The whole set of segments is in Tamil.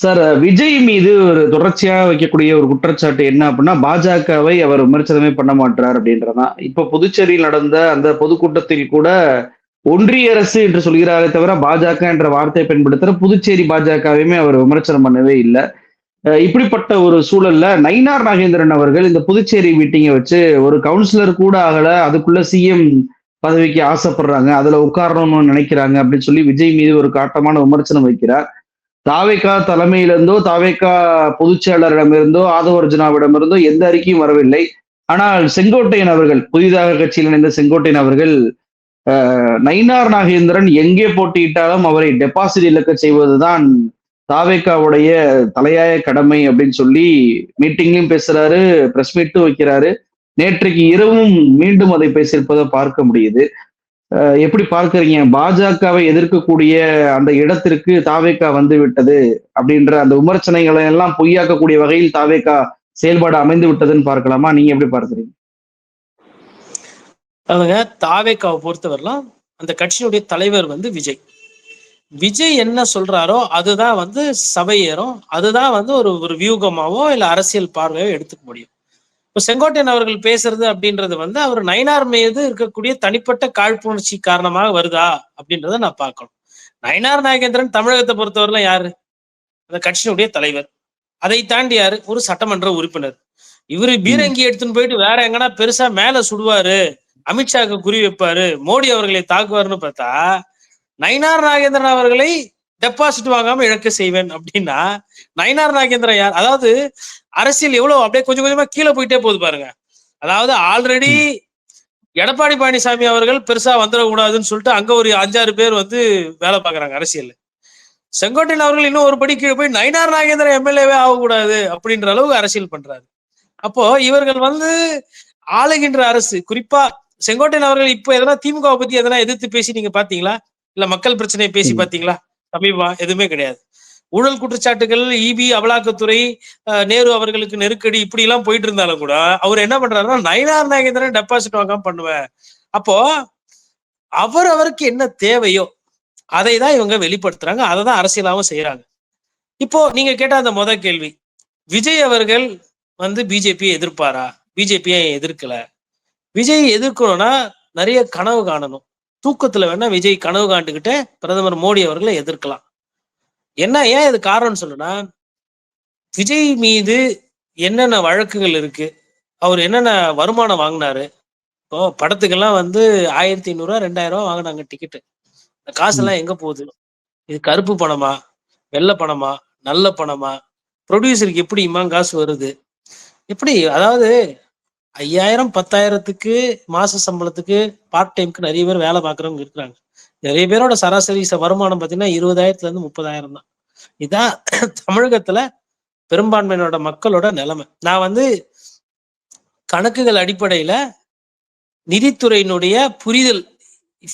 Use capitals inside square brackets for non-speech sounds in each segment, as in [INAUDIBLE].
சார் விஜய் மீது ஒரு தொடர்ச்சியா வைக்கக்கூடிய ஒரு குற்றச்சாட்டு என்ன அப்படின்னா பாஜகவை அவர் விமர்சனமே பண்ண மாட்டார் அப்படின்றதான் இப்ப புதுச்சேரியில் நடந்த அந்த பொதுக்கூட்டத்தில் கூட ஒன்றிய அரசு என்று சொல்கிறாரே தவிர பாஜக என்ற வார்த்தையை பயன்படுத்துற புதுச்சேரி பாஜகவையுமே அவர் விமர்சனம் பண்ணவே இல்லை. இப்படிப்பட்ட ஒரு சூழல்ல நயினார் நாகேந்திரன் அவர்கள் இந்த புதுச்சேரி மீட்டிங்கை வச்சு ஒரு கவுன்சிலர் கூட ஆகல அதுக்குள்ள சிஎம் பதவிக்கு ஆசைப்படுறாங்க அதுல உட்காரணும்னு நினைக்கிறாங்க அப்படின்னு சொல்லி விஜய் மீது ஒரு காட்டமான விமர்சனம் வைக்கிறார். தாவேக்கா தலைமையிலிருந்தோ தாவேக்கா பொதுச் செயலரிடமிருந்தோ ஆதவர்ஜுனாவிடமிருந்தோ எந்த அறிக்கையும் வரவில்லை. ஆனால் செங்கோட்டையன் அவர்கள் புதிதாக கட்சியில் இணைந்த செங்கோட்டையன் அவர்கள் நயினார் நாகேந்திரன் எங்கே போட்டியிட்டாலும் அவரை டெபாசிட் இழக்க செய்வதுதான் தாவேக்காவுடைய தலையாய கடமை அப்படின்னு சொல்லி மீட்டிங்லையும் பேசுறாரு பிரஸ் மீட்டும் வைக்கிறாரு. நேற்றைக்கு இரவும் மீண்டும் அதை பேசியிருப்பதை பார்க்க முடியுது. எப்படி பார்க்கறீங்க? பாஜகவை எதிர்க்கக்கூடிய அந்த இடத்திற்கு தாவேக்கா வந்து விட்டது அப்படின்ற அந்த விமர்சனங்களை எல்லாம் பொய்யாக்கக்கூடிய வகையில் தாவேக்கா செயல்பாடு அமைந்து விட்டதுன்னு பார்க்கலாமா? நீங்க எப்படி பார்க்கறீங்க? அவங்க தாவேக்காவை பொறுத்தவரைலாம் அந்த கட்சியினுடைய தலைவர் வந்து விஜய். விஜய் என்ன சொல்றாரோ அதுதான் வந்து சபையேறும் அதுதான் வந்து ஒரு ஒரு வியூகமாவோ இல்ல அரசியல் பார்வையோ எடுத்துக்க முடியும். இப்போ செங்கோட்டையன் அவர்கள் பேசுறது அப்படின்றது வந்து அவர் நயனார் மீது இருக்கக்கூடிய தனிப்பட்ட காழ்ப்புணர்ச்சி காரணமாக வருதா அப்படின்றத நான் பார்க்கணும். நயனார் நாகேந்திரன் தமிழகத்தை பொறுத்தவரையில யாரு? அந்த கட்சியினுடைய தலைவர். அதை தாண்டி யாரு? ஒரு சட்டமன்ற உறுப்பினர். இவரு பீரங்கி எடுத்துன்னு போயிட்டு வேற எங்கன்னா பெருசா மேல சுடுவாரு அமித்ஷாக்கு குறி வைப்பாரு மோடி அவர்களை தாக்குவாருன்னு பார்த்தா நயினார் நாகேந்திரன் அவர்களை டெபாசிட் வாங்காம இழக்க செய்வேன் அப்படின்னா நயினார் நாகேந்திரன் யார்? அதாவது அரசியல் எவ்வளவு அப்படியே கொஞ்சம் கொஞ்சமா கீழே போயிட்டே போகுது பாருங்க. அதாவது ஆல்ரெடி எடப்பாடி பழனிசாமி அவர்கள் பெருசா வந்துடக்கூடாதுன்னு சொல்லிட்டு அங்க ஒரு அஞ்சாறு பேர் வந்து வேலை பார்க்கறாங்க அரசியல் செங்கோட்டையன் அவர்கள் இன்னும் ஒரு படி கீழே போய் நயினார் நாகேந்திரன் எம்எல்ஏவே ஆகக்கூடாது அப்படின்ற அளவுக்கு அரசியல் பண்றாரு. அப்போ இவர்கள் வந்து ஆளுகின்ற அரசு குறிப்பா செங்கோட்டையன் அவர்கள் இப்போ எதனா திமுக பத்தி எதனா எதிர்த்து பேசி நீங்க பாத்தீங்களா? இல்ல மக்கள் பிரச்சனையை பேசி. பாத்தீங்களா? சமீபமா எதுவுமே கிடையாது. ஊழல் குற்றச்சாட்டுகள் இபி அமலாக்கத்துறை அஹ், நேரு அவர்களுக்கு நெருக்கடி இப்படி எல்லாம் போயிட்டு இருந்தாலும் கூட அவர் என்ன பண்றாருன்னா நயனார் நாகேந்திரன் டெபாசிட் வாங்காம பண்ணுவேன். அப்போ அவர் அவருக்கு என்ன தேவையோ அதை தான் இவங்க வெளிப்படுத்துறாங்க அதை தான் அரசியலாவும் செய்யறாங்க இப்போ நீங்க கேட்ட அந்த முத கேள்வி விஜய் அவர்கள் வந்து பிஜேபியை எதிர்ப்பாரா? பிஜேபியை எதிர்க்கல. விஜய் எதிர்க்கணும்னா நிறைய கனவு காணணும். தூக்கத்துல வேணா விஜய் கனவு காண்டுகிட்ட பிரதமர் மோடி அவர்களை எதிர்க்கலாம். என்ன ஏன் இது காரணம்னு சொல்லுனா விஜய் மீது என்னென்ன வழக்குகள் இருக்கு அவர் என்னென்ன வருமானம் வாங்கினாரு இப்போ படத்துக்கெல்லாம் வந்து ஆயிரத்தி ஐநூறுரூவா ரெண்டாயிரம் ரூபா வாங்கினாங்க டிக்கெட்டு இந்த காசெல்லாம் எங்க போகுது? இது கருப்பு பணமா வெள்ளை பணமா நல்ல பணமா? ப்ரொடியூசருக்கு எப்படி இம்மா காசு வருது? எப்படி அதாவது ஐயாயிரம் பத்தாயிரத்துக்கு மாச சம்பளத்துக்கு பார்ட் டைம்க்கு நிறைய பேர் வேலை பார்க்குறவங்க இருக்கிறாங்க. நிறைய பேரோட சராசரி ச- வருமானம் பார்த்தீங்கன்னா இருபதாயிரத்துல இருந்து முப்பதாயிரம் தான். இதான் [COUGHS] தமிழகத்துல பெரும்பான்மையினோட மக்களோட நிலைமை. நான் வந்து கணக்குகள் அடிப்படையில நிதித்துறையினுடைய புரிதல்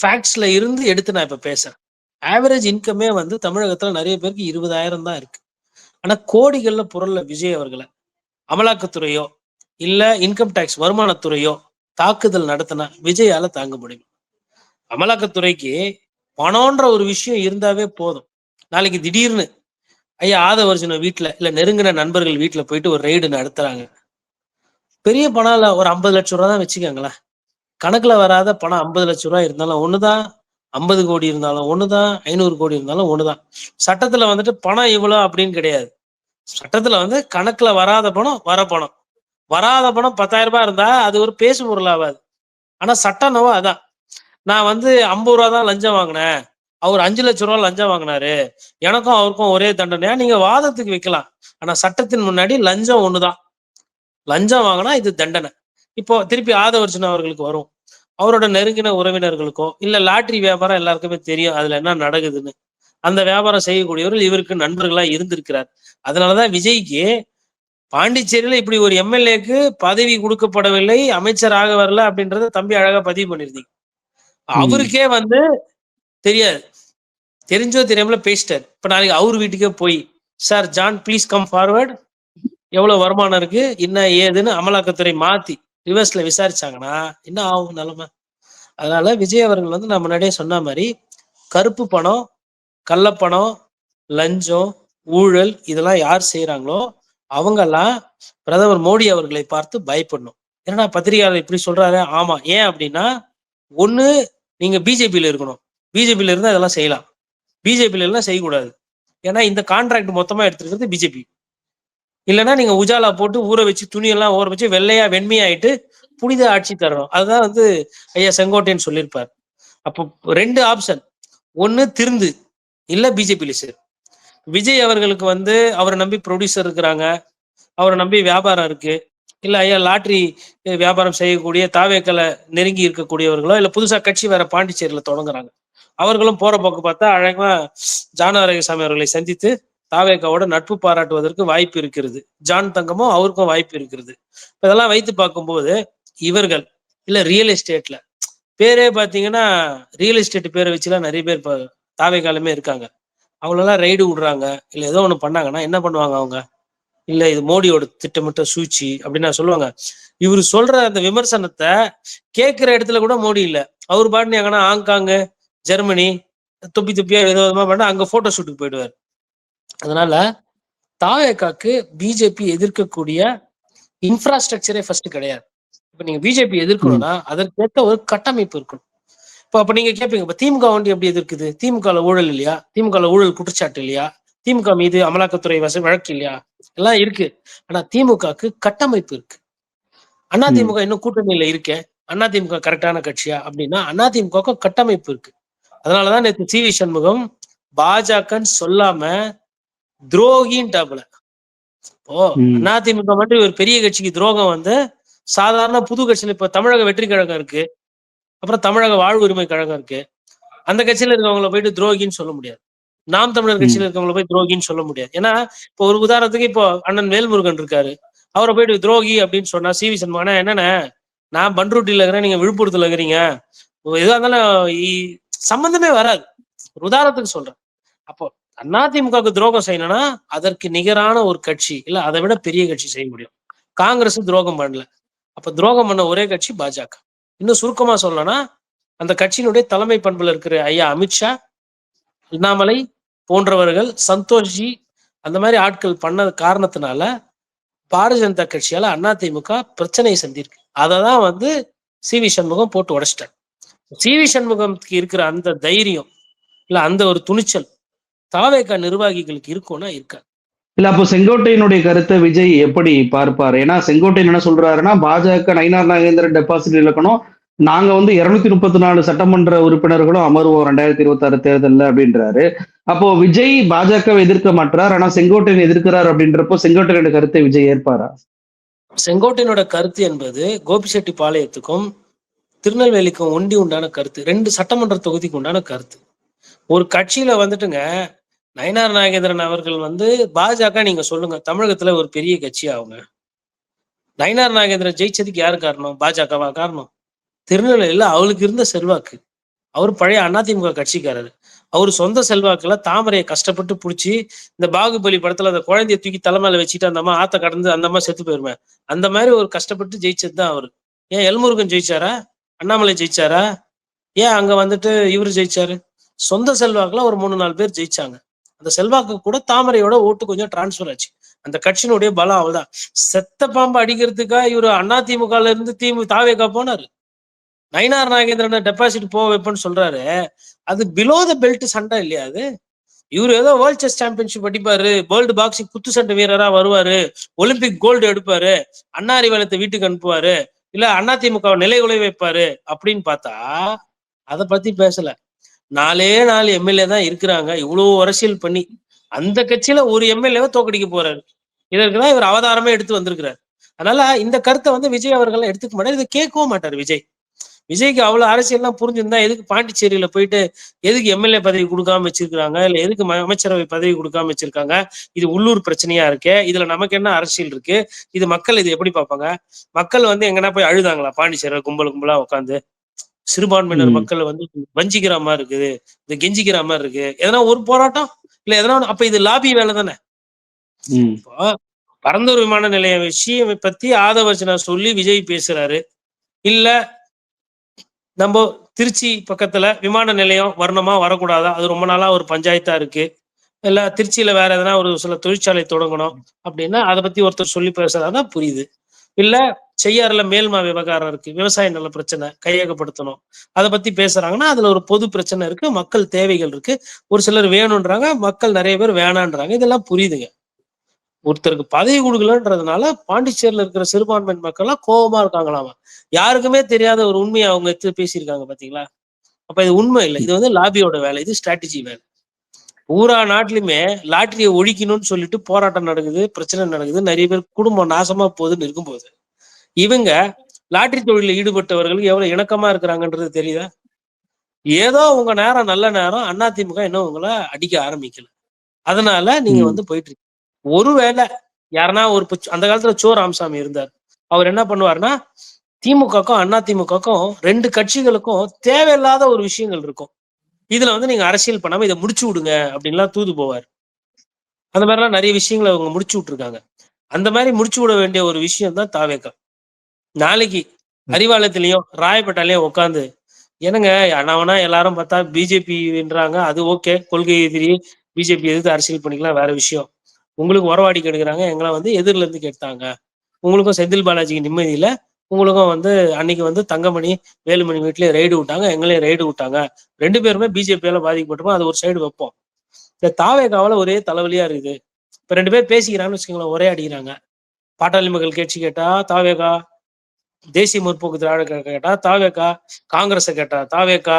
ஃபேக்ட்ஸ்ல இருந்து எடுத்து நான் இப்ப பேசுறேன். ஆவரேஜ் இன்கமே வந்து தமிழகத்துல நிறைய பேருக்கு இருபதாயிரம் தான் இருக்கு. ஆனா கோடிகள்ல பொருள்ல விஜய் அவர்களை அமலாக்கத்துறையோ இல்ல இன்கம் டேக்ஸ் வருமானத்துறையோ தாக்குதல் நடத்தினா விஜயால தாங்க முடியும். அமலாக்கத்துறைக்கு பணம்ன்ற ஒரு விஷயம் இருந்தாவே போதும். நாளைக்கு திடீர்னு ஐயா ஆதவர்ஜுன வீட்டுல இல்ல நெருங்கின நண்பர்கள் வீட்டுல போயிட்டு ஒரு ரெய்டு நடத்துறாங்க. பெரிய பணம் இல்ல ஒரு ஐம்பது லட்சம் ரூபா தான் வச்சுக்கோங்களேன். கணக்குல வராத பணம் ஐம்பது லட்சம் ரூபாய் இருந்தாலும் ஒண்ணுதான். ஐம்பது கோடி இருந்தாலும் ஒண்ணுதான். ஐநூறு கோடி இருந்தாலும் ஒண்ணுதான். சட்டத்துல வந்துட்டு பணம் இவ்வளவு அப்படின்னு கிடையாது. சட்டத்துல வந்து கணக்குல வராத பணம் வர பணம். வராத பணம் பத்தாயிரம் ரூபாய் இருந்தா அது ஒரு பேசு பொருள் ஆகாது ஆனா சட்டனவோ அதான். நான் வந்து ஐம்பது ரூபா தான் லஞ்சம் வாங்கினேன். அவர் அஞ்சு லட்சம் ரூபா லஞ்சம் வாங்கினாரு. எனக்கும் அவருக்கும் ஒரே தண்டனையா நீங்க வாதத்துக்கு வைக்கலாம். ஆனா சட்டத்தின் முன்னாடி லஞ்சம் ஒண்ணுதான். லஞ்சம் வாங்கினா இது தண்டனை. இப்போ திருப்பி ஆதவர்ஷன் அவர்களுக்கு வரும். அவரோட நெருங்கின உறவினர்களுக்கும் இல்ல லாட்டரி வியாபாரம் எல்லாருக்குமே தெரியும் அதுல என்ன நடக்குதுன்னு. அந்த வியாபாரம் செய்யக்கூடியவர்கள் இவருக்கு நண்பர்களா இருந்திருக்கிறார். அதனாலதான் விஜய்க்கு பாண்டிச்சேரியில இப்படி ஒரு எம்எல்ஏக்கு பதவி கொடுக்கப்படவில்லை அமைச்சராக வரல அப்படின்றத தம்பி அழகா பதிவு பண்ணிருந்தீங்க. அவருக்கே வந்து தெரியாது. தெரிஞ்சோ தெரியாமல பேசிட்டார். இப்ப நாளைக்கு அவர் வீட்டுக்கே போய் sir John please come forward எவ்வளவு வருமானம் இருக்கு? என்ன ஏதுன்னு அமலாக்கத்துறை மாத்தி ரிவர்ஸ்ல விசாரிச்சாங்கன்னா என்ன ஆகும் நிலைமை? அதனால விஜய் அவர்கள் வந்து நான் முன்னாடியே சொன்ன மாதிரி கருப்பு பணம் கள்ளப்பணம் லஞ்சம் ஊழல் இதெல்லாம் யார் செய்யறாங்களோ அவங்கெல்லாம் பிரதமர் மோடி அவர்களை பார்த்து பயப்படணும். ஏன்னா பத்திரிகையாளர் இப்படி சொல்றாரு? ஆமா. ஏன் அப்படின்னா ஒண்ணு நீங்க பிஜேபியில இருக்கணும். பிஜேபியில இருந்தா இதெல்லாம் செய்யலாம். பிஜேபியில எல்லாம் செய்யக்கூடாது. ஏன்னா இந்த கான்ட்ராக்ட் மொத்தமா எடுத்துருக்கிறது பிஜேபி. இல்லைன்னா நீங்க உஜாலா போட்டு ஊற வச்சு துணியெல்லாம் ஊற வச்சு வெள்ளையா வெண்மையாயிட்டு புனித ஆட்சி தரணும். அதுதான் வந்து ஐயா செங்கோட்டையன் சொல்லியிருப்பார். அப்போ ரெண்டு ஆப்ஷன் ஒன்னு திருந்து. இல்ல பிஜேபியில சேரு. விஜய் அவர்களுக்கு வந்து அவரை நம்பி ப்ரொடியூசர் இருக்கிறாங்க. அவரை நம்பி வியாபாரம் இருக்கு. இல்ல ஐயா லாட்ரி வியாபாரம் செய்யக்கூடிய தாவேக்களை நெருங்கி இருக்கக்கூடியவர்களோ இல்ல புதுசா கட்சி வேற பாண்டிச்சேரியில தொடங்குறாங்க. அவர்களும் போற போக்கு பார்த்தா அழகா ஜானாரகசாமி அவர்களை சந்தித்து தாவேக்காவோட நட்பு பாராட்டுவதற்கு வாய்ப்பு இருக்கிறது. ஜான் தங்கமும் அவருக்கும் வாய்ப்பு இருக்கிறது. இதெல்லாம் வைத்து பார்க்கும்போது இவர்கள் இல்ல ரியல் எஸ்டேட்ல பேரே பாத்தீங்கன்னா ரியல் எஸ்டேட் பேரை வச்சுலாம் நிறைய பேர் இப்போ தாவேக்காலுமே இருக்காங்க. அவங்களெல்லாம் ரைடு விடுறாங்க. இல்ல ஏதோ ஒண்ணு பண்ணாங்கன்னா என்ன பண்ணுவாங்க அவங்க? இல்ல இது மோடியோட திட்டமிட்ட சூழ்ச்சி அப்படின்னு சொல்லுவாங்க. இவர் சொல்ற அந்த விமர்சனத்தை கேட்கிற இடத்துல கூட மோடி இல்ல. அவர் பாட்டு எங்கன்னா ஹாங்காங்கு ஜெர்மனி துப்பி துப்பியா ஏதோ விதமா பண்ணா அங்க போட்டோ ஷூட்டுக்கு போயிடுவார். அதனால தாவேக்காக்கு பிஜேபி எதிர்க்கக்கூடிய இன்ஃப்ராஸ்ட்ரக்சரே ஃபர்ஸ்ட் கிடையாது. இப்ப நீங்க பிஜேபி எதிர்க்கணும்னா அதற்கேற்ற ஒரு கட்டமைப்பு இருக்கணும். இப்ப அப்ப நீங்க கேட்பீங்க இப்ப திமுக வண்டி எப்படி எதிர்க்குது? திமுக ஊழல் இல்லையா? திமுக ஊழல் குற்றச்சாட்டு இல்லையா? திமுக மீது அமலாக்கத்துறை வச வழக்கு இல்லையா? எல்லாம் இருக்கு. ஆனா திமுகக்கு கட்டமைப்பு இருக்கு. அண்ணா திமுக இன்னும் கூட்டணியில இருக்கேன் அண்ணா திமுக கரெக்டான கட்சியா? அப்படின்னா அண்ணா திமுக கட்டமைப்பு இருக்கு. அதனாலதான் நேற்று சி வி சண்முகம் பாஜகன்னு சொல்லாம துரோகின்ட்டாப்புல. ஓ. அதிமுக மட்டும் ஒரு பெரிய கட்சிக்கு துரோகம் வந்து சாதாரண புது கட்சியில இப்ப தமிழக வெற்றி கழகம் இருக்கு. அப்புறம் தமிழக வாழ்வு உரிமை கழகம் இருக்கு. அந்த கட்சியில இருக்கவங்கள போயிட்டு துரோகின்னு சொல்ல முடியாது. நாம் தமிழர் கட்சியில இருக்கவங்கள போய் துரோகின்னு சொல்ல முடியாது. ஏன்னா இப்போ ஒரு உதாரணத்துக்கு இப்போ அண்ணன் வேல்முருகன் இருக்காரு. அவரை போயிட்டு துரோகி அப்படின்னு சொன்னா சி வி சண்முகனா என்னண்ணே? நான் பண்ருட்டில இருக்கிறேன் நீங்க விழுப்புரத்துல இருக்கிறீங்க. எதா இருந்தாலும் சம்பந்தமே வராது. ஒரு உதாரணத்துக்கு சொல்றேன். அப்போ அதிமுகவுக்கு துரோகம் செய்யணும்னா அதற்கு நிகரான ஒரு கட்சி இல்ல அதை விட பெரிய கட்சி செய்ய முடியும். காங்கிரஸ் துரோகம் பண்ணல. அப்ப துரோகம் பண்ண ஒரே கட்சி பாஜக இன்னும் சுருக்கமா சொல்லணும்னா அந்த கட்சியினுடைய தலைமை பண்புல இருக்கிற ஐயா அமித்ஷா அண்ணாமலை போன்றவர்கள் சந்தோஷ்ஜி அந்த மாதிரி ஆட்கள் பண்ண காரணத்தினால பாரதிய ஜனதா கட்சியால அதிமுக பிரச்சனையை சந்திருக்கு. அதை தான் வந்து சி வி சண்முகம் போட்டு உடைச்சிட்டார். சி வி சண்முகத்துக்கு இருக்கிற அந்த தைரியம் இல்ல அந்த ஒரு துணிச்சல் தாவேக்கா நிர்வாகிகளுக்கு இருக்கும்னா இருக்காது. இல்ல அப்போ செங்கோட்டையினுடைய கருத்தை விஜய் எப்படி பார்ப்பார்? ஏன்னா செங்கோட்டையன் என்ன சொல்றாருன்னா பாஜக நயினார் நாகேந்திரன் டெபாசிட் இழக்கணும். நாங்க வந்து இருநூத்தி முப்பத்தி நாலு சட்டமன்ற உறுப்பினர்களும் அமர்வோம் ரெண்டாயிரத்தி இருபத்தி ஆறு தேர்தல்ல அப்படின்றாரு. அப்போ விஜய் பாஜகவை எதிர்க்க மாட்டார் ஆனா செங்கோட்டையன் எதிர்க்கிறார் அப்படின்றப்போ செங்கோட்டையனுடைய கருத்தை விஜய் ஏற்பாரா? செங்கோட்டையனோட கருத்து என்பது கோபிச்செட்டி பாளையத்துக்கும் திருநெல்வேலிக்கும் ஒண்டி உண்டான கருத்து ரெண்டு சட்டமன்ற தொகுதிக்கு உண்டான கருத்து. ஒரு கட்சியில வந்துட்டுங்க நயனார் நாகேந்திரன் அவர்கள் வந்து பாஜக நீங்க சொல்லுங்க. தமிழகத்துல ஒரு பெரிய கட்சி அவங்க. நயனார் நாகேந்திரன் ஜெயிச்சதுக்கு யாரு காரணம்? பாஜகவா காரணம்? திருநெல்வேலியில அவளுக்கு இருந்த செல்வாக்கு. அவர் பழைய அதிமுக கட்சிக்காரர். அவர் சொந்த செல்வாக்குல தாமரையை கஷ்டப்பட்டு பிடிச்சி இந்த பாகுபலி படத்துல அந்த குழந்தைய தூக்கி தலைமையில வச்சுட்டு அந்த அம்மா ஆத்த கடந்து அந்த அம்மா செத்து போயிருவேன் அந்த மாதிரி ஒரு கஷ்டப்பட்டு ஜெயிச்சது தான் அவரு. ஏன் எல்முருகன் ஜெயிச்சாரா? அண்ணாமலை ஜெயிச்சாரா? ஏன் அங்க வந்துட்டு இவர் ஜெயிச்சாரு? சொந்த செல்வாக்குல ஒரு மூணு நாலு பேர் ஜெயிச்சாங்க. அந்த செல்வாக்கு கூட தாமரையோட ஓட்டு கொஞ்சம் டிரான்ஸ்ஃபர் ஆச்சு. அந்த கட்சியினுடைய பலம் அவள்தான். செத்த பாம்பு அடிக்கிறதுக்கா இவரு திமுகல இருந்து திமுக தாவேக்கா போனாரு. நயினார் நாகேந்திரன் டெபாசிட் போக வைப்பேன்னு சொல்றாரு. அது பிலோ த பெல்ட் சண்டை இல்லையா அது? இவர் ஏதோ வேர்ல்ட் செஸ் சாம்பியன்ஷிப் அடிப்பாரு. வேர்ல்டு பாக்ஸிங் குத்து சண்டை வீரரா வருவாரு. ஒலிம்பிக் கோல்டு எடுப்பாரு. அண்ணா வேலத்தை வீட்டுக்கு அனுப்புவாரு. இல்ல அதிமுக நிலை உலை வைப்பாரு அப்படின்னு பார்த்தா அதை பத்தி பேசல. நாலே நாலு எம்எல்ஏ தான் இருக்கிறாங்க. இவ்வளவு அரசியல் பண்ணி அந்த கட்சியில ஒரு எம்எல்ஏவை தோக்கடிக்க போறாரு. இதற்குதான் இவர் அவதாரமே எடுத்து வந்திருக்கிறார். அதனால இந்த கருத்தை வந்து விஜய் அவர்கள் எடுத்துக்க மாட்டார். இதை கேட்கவும் மாட்டார் விஜய். விஜய்க்கு அவ்வளவு அரசியல்லாம் புரிஞ்சிருந்தா எதுக்கு பாண்டிச்சேரியில போயிட்டு எதுக்கு எம்எல்ஏ பதவி கொடுக்காம வச்சிருக்காங்க இல்ல எதுக்கு ம- அமைச்சரவை பதவி கொடுக்காம வச்சிருக்காங்க? இது உள்ளூர் பிரச்சனையா இருக்கே. இதுல நமக்கு என்ன அரசியல் இருக்கு? இது மக்கள் இது எப்படி பார்ப்பாங்க? மக்கள் வந்து எங்கன்னா போய் அழுதாங்களா? பாண்டிச்சேரியில கும்பல் கும்பலா உட்காந்து சிறுபான்மையினர். மக்கள் வந்து வஞ்சிக்கிற மாதிரி இருக்குது இது கெஞ்சிக்கிற மாதிரி இருக்கு. எதனா ஒரு போராட்டம்? இல்ல எதனா அப்ப இது லாபி வேலை தானே? பரந்தூர் விமான நிலைய விஷயம் பத்தி ஆதவர்ஜனா சொல்லி விஜய் பேசுறாரு. இல்ல நம்ம திருச்சி பக்கத்துல விமான நிலையம் வரணுமா வரக்கூடாதா? அது ரொம்ப நாளா ஒரு பஞ்சாயத்தா இருக்கு. இல்ல திருச்சியில வேற எதனா ஒரு சில தொழிற்சாலை தொடங்கணும் அப்படின்னா அதை பத்தி ஒருத்தர் சொல்லி பேசுறதா புரியுது. இல்ல செய்யாறுல மேல்மா விவகாரம் இருக்கு. விவசாய நல பிரச்சனை கையகப்படுத்தணும். அதை பத்தி பேசுறாங்கன்னா அதுல ஒரு பொது பிரச்சனை இருக்கு. மக்கள் தேவைகள் இருக்கு. ஒரு சிலர் வேணும்ன்றாங்க மக்கள் நிறைய பேர் வேணான்றாங்க. இதெல்லாம் புரியுதுங்க. ஒருத்தருக்கு பதவி கொடுக்கலன்றதுனால பாண்டிச்சேரியில இருக்கிற சிறுபான்மையின் மக்கள்லாம் கோபமா இருக்காங்களாமா. யாருக்குமே தெரியாத ஒரு உண்மையை அவங்க எடுத்து பேசியிருக்காங்க பாத்தீங்களா? அப்ப இது உண்மை இல்லை. இது வந்து லாபியோட வேலை. இது ஸ்ட்ராட்டஜி வேலை. பூரா நாட்டிலுமே லாட்டரியை ஒழிக்கணும்னு சொல்லிட்டு போராட்டம் நடக்குது பிரச்சனை நடக்குது. நிறைய பேர் குடும்பம் நாசமா போகுதுன்னு இருக்கும்போது. இவங்க லாட்டரி தொழிலில் ஈடுபட்டவர்களுக்கு எவ்வளவு இணக்கமா இருக்கிறாங்கன்றது தெரியுதா? ஏதோ உங்க நேரம் நல்ல நேரம் அதிமுக இன்னும் உங்களை அடிக்க ஆரம்பிக்கல. அதனால நீங்க. வந்து போயிட்டு இருக்கீங்க. ஒருவேளை யாருன்னா ஒரு அந்த காலத்துல சோ ராமசாமி இருந்தார். அவர் என்ன பண்ணுவாருன்னா திமுகக்கும் அதிமுகக்கும் ரெண்டு கட்சிகளுக்கும் தேவையில்லாத ஒரு விஷயங்கள் இருக்கும். இதுல வந்து நீங்க அரசியல் பண்ணாம இதை முடிச்சு விடுங்க அப்படின்லாம் தூது போவார். அந்த மாதிரிலாம் நிறைய விஷயங்களை அவங்க முடிச்சு விட்டுருக்காங்க. அந்த மாதிரி முடிச்சு விட வேண்டிய ஒரு விஷயம் தான் தாவேக்கா. நாளைக்கு அறிவாலயத்திலயும் ராயப்பேட்டாலையும் உட்காந்து என்னங்க அண்ணாவனா எல்லாரும் பார்த்தா பிஜேபின்றாங்க அது ஓகே கொள்கை எதிரி பிஜேபி எதிர்த்து அரசியல் பண்ணிக்கலாம் வேற விஷயம். உங்களுக்கு உறவாடி கெடுக்கிறாங்க எங்களை வந்து எதிரில இருந்து கெடுத்தாங்க. உங்களுக்கும் செந்தில் பாலாஜிக்கு நிம்மதி இல்ல உங்களுக்கும் வந்து அன்னைக்கு வந்து தங்கமணி வேலுமணி வீட்லயே ரைடு விட்டாங்க எங்களையும் ரைடு விட்டாங்க. ரெண்டு பேருமே பிஜேபியால பாதிக்கப்பட்டோம் அது ஒரு சைடு வைப்போம். இந்த தாவேகாவில ஒரே தலைவலியா இருக்குது. இப்ப ரெண்டு பேர் பேசிக்கிறாங்கன்னு வச்சுக்கோங்களேன் ஒரே அடிக்கிறாங்க பாட்டாளி மக்கள் கட்சி கேட்டா தாவேகா தேசிய முற்போக்கு திராவிட கேட்டா தாவேகா காங்கிரஸை கேட்டா தாவேகா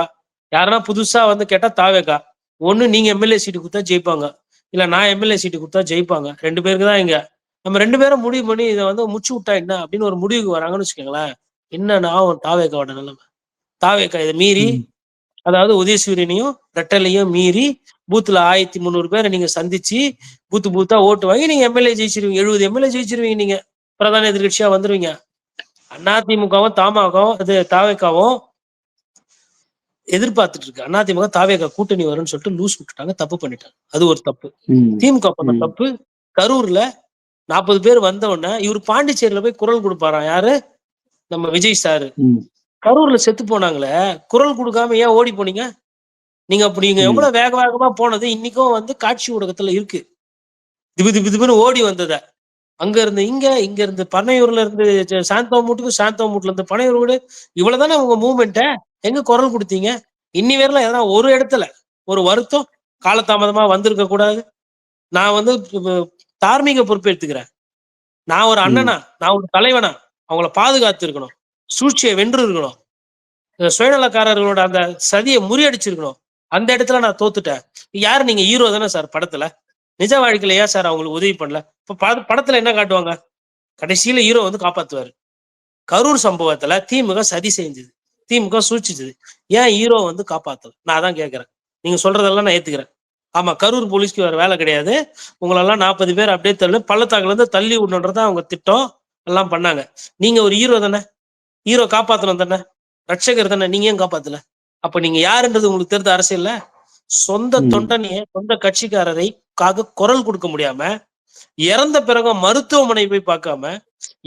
யாருன்னா புதுசா வந்து கேட்டா தாவேகா ஒண்ணு நீங்க எம்எல்ஏ சீட்டு கொடுத்தா ஜெயிப்பாங்க. இல்ல நான் எம்எல்ஏ சீட்டு கொடுத்தா ஜெயிப்பாங்க. ரெண்டு பேருக்கு தான் இங்க. நம்ம ரெண்டு பேரும் முடிவு பண்ணி இதை வந்து முச்சு விட்டா என்ன அப்படின்னு ஒரு முடிவுக்கு வராங்கன்னு வச்சுக்கோங்களேன். என்னன்னா ஒரு தாவேக்காவோட நிலைமை. தாவேக்கா இதை மீறி. அதாவது உதயசூரியனையும் ரெட்டலையும் மீறி பூத்துல ஆயிரத்தி முந்நூறு பேரை நீங்க சந்திச்சு பூத்து பூத்தா ஓட்டு வாங்கி நீங்க எம்எல்ஏ ஜெயிச்சிருவீங்க. எழுபது எம்எல்ஏ ஜெயிச்சிருவீங்க நீங்க. பிரதான எதிர்கட்சியா வந்துருவீங்க. அதிமுகவும் தாமாகவும் இது தாவேக்காவும் எதிர்பார்த்துட்டு இருக்கு. அதிமுக தாவேக்கா கூட்டணி வரும்னு சொல்லிட்டு லூஸ் விட்டுட்டாங்க தப்பு பண்ணிட்டாங்க. அது ஒரு தப்பு. திமுக பண்ண. தப்பு. கரூர்ல நாற்பது பேர் வந்த உடனே இவர் பாண்டிச்சேரியில போய் குரல் கொடுப்பாராம் யாரு? நம்ம விஜய் சாரு. கரூர்ல செத்து போனாங்களே குரல் கொடுக்காம ஏன் ஓடி போனீங்க? நீங்க அப்படி நீங்க. எவ்வளவு வேக வேகமா போனது இன்னைக்கும் வந்து காட்சி ஊடகத்துல இருக்கு. திபு திபு திபுன்னு ஓடி வந்தத. அங்க இருந்து இங்க இங்க இருந்து பனையூர்ல இருந்து ச- சாந்தோமூட்டுக்கு சாந்தோமூட்ல இருந்து பனையூர் வீடு. இவ்வளவுதானே உங்க மூவ்மெண்ட்ட எங்க குரல் கொடுத்தீங்க? இன்னி வரையில எதனா ஒரு இடத்துல ஒரு வருத்தம் காலதாமதமா வந்திருக்க கூடாது. நான் வந்து தார்மீக பொறுப்பேற்றுக்கிறேன் நான் ஒரு அண்ணனா நான் ஒரு தலைவனா அவங்கள பாதுகாத்து இருக்கணும் சூழ்ச்சியை வென்று இருக்கணும் சுயநலக்காரர்களோட அந்த சதியை முறியடிச்சிருக்கணும். அந்த இடத்துல நான் தோத்துட்டேன். யாரு நீங்க ஹீரோ தானே சார் படத்துல? நிஜ வாழ்க்கையில ஏன் சார் அவங்களுக்கு உதவி பண்ணல? இப்ப பட- படத்துல என்ன காட்டுவாங்க? கடைசியில ஹீரோ வந்து காப்பாத்துவாரு. கரூர் சம்பவத்துல திமுக சதி செஞ்சது. திமுக சூழ்ச்சிச்சது ஏன் ஹீரோ வந்து காப்பாத்தல? நான் அதான் கேட்கறேன் நீங்க சொல்றதெல்லாம் நான் ஏத்துக்கிறேன். ஆமா கரூர் போலீஸ்க்கு வேற வேலை கிடையாது. உங்களெல்லாம் நாற்பது பேர் அப்படியே தள்ளு பள்ளத்தாக்குல இருந்து தள்ளி விடணுன்றது அவங்க திட்டம் எல்லாம் பண்ணாங்க. நீங்க ஒரு ஹீரோ தானே? ஹீரோ காப்பாத்தணும் தானே? ரட்சகர் தானே? நீங்க ஏன் காப்பாத்தல? அப்ப நீங்க யாருன்றது உங்களுக்கு தெரிந்த அரசியல்ல? சொந்த. தொண்டனைய சொந்த கட்சிக்காரரை காக குரல் கொடுக்க முடியாம இறந்த பிறகு மருத்துவமனை போய் பார்க்காம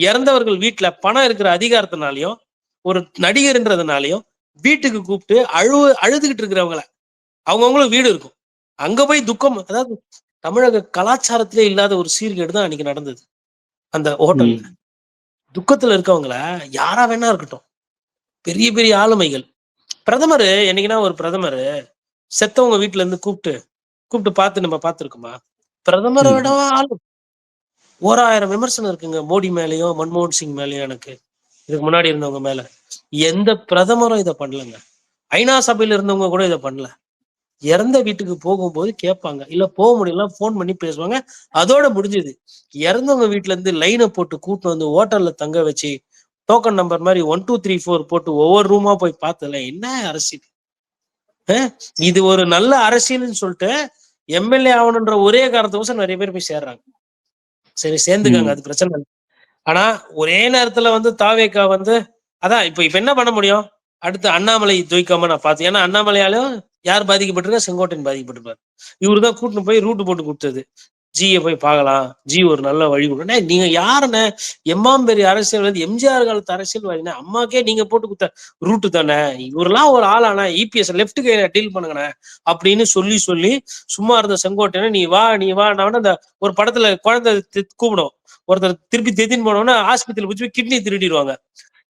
இறந்தவர்கள் வீட்டுல பணம் இருக்கிற அதிகாரத்தினாலையும் ஒரு நடிகர்ன்றதுனாலையும் வீட்டுக்கு கூப்பிட்டு அழு அழுதுகிட்டு இருக்கிறவங்கள அவங்கவுங்களுக்கு வீடு இருக்கும். அங்க போய் துக்கம் அதாவது தமிழக கலாச்சாரத்திலே இல்லாத ஒரு சீர்கேடு தான் அன்னைக்கு நடந்தது. அந்த ஹோட்டல்ல. துக்கத்துல இருக்கவங்கள யாரா வேணா இருக்கட்டும். பெரிய பெரிய ஆளுமைகள். பிரதமர் என்னைக்குன்னா ஒரு பிரதமர் செத்தவங்க வீட்டுல இருந்து கூப்பிட்டு கூப்பிட்டு பார்த்து நம்ம பார்த்துருக்கோமா? பிரதமரை. விட ஆளு? ஓராயிரம் விமர்சனம் இருக்குங்க மோடி மேலயும் மன்மோகன் சிங் மேலயும் எனக்கு. இதுக்கு முன்னாடி இருந்தவங்க மேல. எந்த பிரதமரும் இதை பண்ணலங்க. ஐநா சபையில இருந்தவங்க கூட இதை பண்ணல. இறந்த வீட்டுக்கு போகும்போது கேட்பாங்க. இல்ல போக முடியல ஃபோன் பண்ணி பேசுவாங்க. அதோட முடிஞ்சது. இறந்தவங்க வீட்டுல இருந்து லைனை போட்டு கூட்டு வந்து ஹோட்டல்ல தங்க வச்சு டோக்கன் நம்பர் மாதிரி ஒன் டூ த்ரீ ஃபோர் போட்டு ஒவ்வொரு ரூமா போய் பார்த்தல என்ன அரசியல்? இது ஒரு நல்ல அரசியல்னு சொல்லிட்டு எம்எல்ஏ ஆகணுன்ற ஒரே காரணத்துக்கோசம் நிறைய பேர் போய் சேர்றாங்க. சரி சேர்ந்துக்காங்க. அது பிரச்சனை இல்லை. ஆனா ஒரே நேரத்துல வந்து தாவேக்கா வந்து அதான் இப்ப இப்ப என்ன பண்ண முடியும்? அடுத்து அண்ணாமலை துவைக்காம நான் பார்த்தேன் ஏன்னா அண்ணாமலையாலும் யார் பாதிக்கப்பட்டிருக்கா? செங்கோட்டையன் பாதிக்கப்பட்டிருப்பார். இவரு தான் கூட்டின்னு போய் ரூட்டு போட்டு கொடுத்தது. ஜியை போய் பார்க்கலாம். ஜி ஒரு நல்ல வழி கொடுங்க நீங்க யாருன்னு? எம்மாம்பெரிய அரசியல் எம்ஜிஆர் காலத்து அரசியல்வாதினா அம்மாக்கே நீங்க போட்டு கொடுத்த ரூட்டு தானே? இவரெல்லாம் ஒரு ஆளானா? இபிஎஸ் லெப்ட் கையில டீல் பண்ணுங்கண்ணே? அப்படின்னு சொல்லி சொல்லி சும்மா இருந்த செங்கோட்டையனை நீ வா நீ வா நான் அந்த ஒரு படத்துல குழந்தை தி- கூப்பிடும். ஒருத்தர் திருப்பி திதின் போனோம்னா ஆஸ்பத்திரியில் பிடிச்சி போய் கிட்னி திருடிடுவாங்க.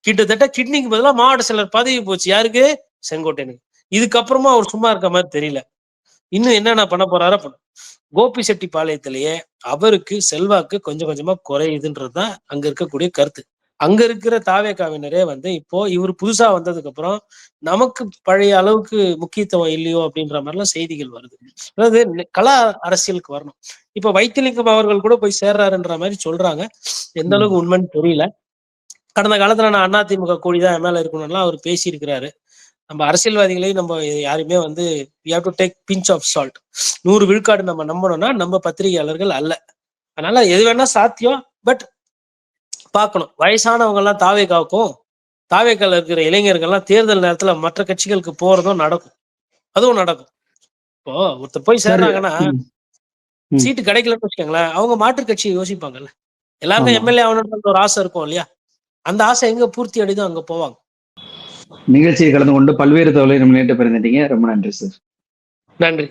கிட்டத்தட்ட கிட்னிக்கு பதிலாக மாவட்ட செயலர் பதவி போச்சு. யாருக்கு? செங்கோட்டையனுக்கு. இதுக்கப்புறமா அவர் சும்மா இருக்க மாதிரி தெரியல. இன்னும் என்னென்ன பண்ண போறாரோ பண்ண. கோபி செட்டி பாளையத்திலேயே அவருக்கு செல்வாக்கு கொஞ்சம் கொஞ்சமா குறையுதுன்றதுதான் அங்க இருக்கக்கூடிய கருத்து. அங்க இருக்கிற தாவேக்காவினரே வந்து இப்போ இவர் புதுசா வந்ததுக்கு அப்புறம் நமக்கு பழைய அளவுக்கு முக்கியத்துவம் இல்லையோ அப்படின்ற மாதிரிலாம் செய்திகள் வருது. அதாவது கலா அரசியலுக்கு வரணும். இப்ப வைத்திலிங்கம் அவர்கள் கூட போய் சேர்றாருன்ற மாதிரி சொல்றாங்க. எந்த அளவுக்கு உண்மைன்னு தெரியல. கடந்த காலத்துல நான் அதிமுக கூடி தான் என் மேல இருக்கணும்லாம் அவர் பேசியிருக்கிறாரு. நம்ம அரசியல்வாதிகளையும் நம்ம யாருமே வந்து we have to take pinch of salt நூறு விழுக்காடு நம்ம நம்பணும்னா நம்ம பத்திரிகையாளர்கள் அல்ல. அதனால எது வேணா சாத்தியம் பட் பார்க்கணும். வயசானவங்க எல்லாம் தாவேக்காவுக்கும் தாவேக்கால இருக்கிற இளைஞர்கள்லாம் தேர்தல் நேரத்துல மற்ற கட்சிகளுக்கு போறதும் நடக்கும். அதுவும் நடக்கும். இப்போ ஒருத்தர் போய் சேர்றாங்கன்னா. சீட்டு கிடைக்கலன்னு வச்சுக்கோங்களேன் அவங்க மாற்றுக் கட்சியை யோசிப்பாங்கல்ல. எல்லாருக்கும் ஆமா. எம்எல்ஏ ஆகணும்னு ஒரு ஆசை இருக்கும் இல்லையா? அந்த ஆசை எங்க பூர்த்தி அடைதோ அங்க போவாங்க. நிகழ்ச்சியை கலந்து கொண்டு பல்வேறு தகவலை நம்ம நேற்று பிறந்துட்டீங்க. ரொம்ப நன்றி சார். நன்றி.